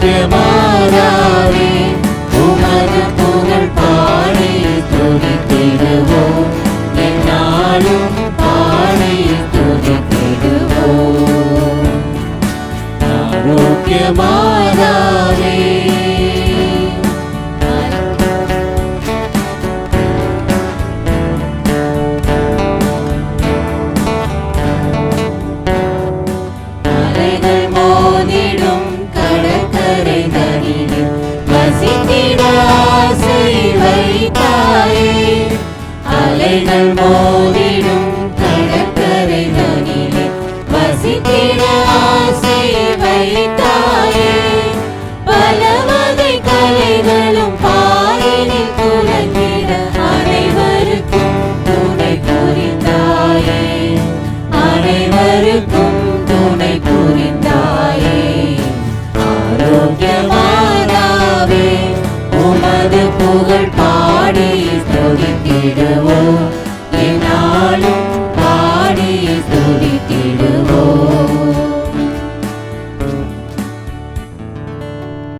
எட்டு மாதாவே உமது புகழ் பாடி துதித்திடுவோம் என்னாலும் பாடி கடல் மோதிடும் கடற்கரை தனிலே வசித்திட ஆசை வைத்தாயே. பல வகை கலைகளும் பாலினில் துலகிட அனைவருக்கும் துணை புரிந்தாயே. அனைவருக்கும் துணை புரிந்தாயே. ஆரோக்கியமானாவே உமது புகழ் பாடி துதித்திடுவோம் the